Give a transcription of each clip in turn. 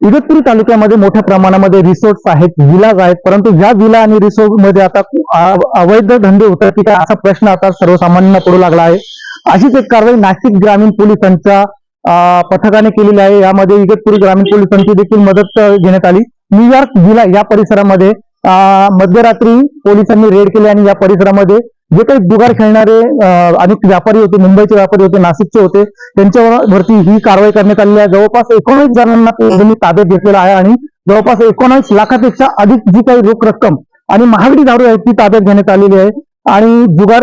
इगतपुरी तालुक्यामध्ये मोठ्या प्रमाणामध्ये रिसोर्ट्स आहेत विलाज आहेत. परंतु ह्या विला आणि रिसोर्टमध्ये आता अवैध धंदे होतात की काय असा प्रश्न आता सर्वसामान्यांना पडू लागला आहे. अशीच एक कारवाई नाशिक ग्रामीण पोलिसांच्या पथकाने केलेली आहे. यामध्ये इगतपुरी ग्रामीण पोलिसांची देखील मदत घेण्यात आली. न्यूयॉर्क विला या परिसरामध्ये मध्यरात्री पोलिसांनी रेड केले आणि या परिसरामध्ये जे काही जुगार खेळणारे अनेक व्यापारी होते मुंबईचे व्यापारी होते नाशिकचे होते त्यांच्यावरती ही कारवाई करण्यात आलेली आहे. जवळपास एकोणीस जणांना पोलिसांनी ताब्यात घेतलेला आहे आणि जवळपास एकोणीस लाखापेक्षा अधिक जी काही रोख रक्कम आणि महागडी दारू आहे ती ताब्यात घेण्यात आलेली आहे. आणि जुगार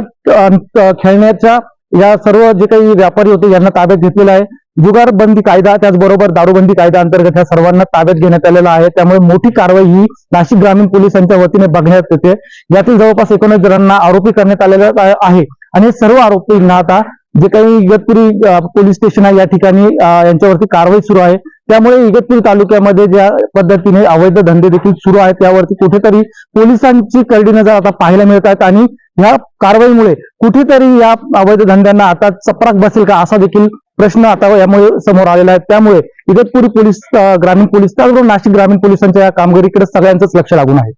खेळण्याच्या या सर्व जे काही व्यापारी होते यांना ताब्यात घेतलेलं आहे. जुगार बंदी कायदा त्याचबरोबर दारूबंदी कायदा अंतर्गत या सर्वांना ताब्यात घेण्यात आलेला आहे. त्यामुळे मोठी कारवाई ही नाशिक ग्रामीण पोलिसांच्या वतीने बघण्यात येते. यातील जवळपास एकोणीस जणांना आरोपी करण्यात आलेला आहे. आणि सर्व आरोपींना आता जे काही इगतपुरी पोलीस स्टेशन आहे या ठिकाणी यांच्यावरती कारवाई सुरू आहे. त्यामुळे इगतपूर तालुक्यामध्ये ज्या पद्धतीने अवैध धंदे देखील सुरू आहेत त्यावरती कुठेतरी पोलिसांची करडी नजर आता पाहायला मिळत आहेत आणि ह्या कारवाईमुळे कुठेतरी या अवैध धंद्यांना आता चपराक बसेल का असा देखील प्रश्न आता यामुळे समोर आलेला आहे. त्यामुळे इगतपुरी पोलीस ग्रामीण पोलीस त्याचबरोबर नाशिक ग्रामीण पोलिसांच्या या कामगिरीकडे सगळ्यांचंच लक्ष लागून आहे.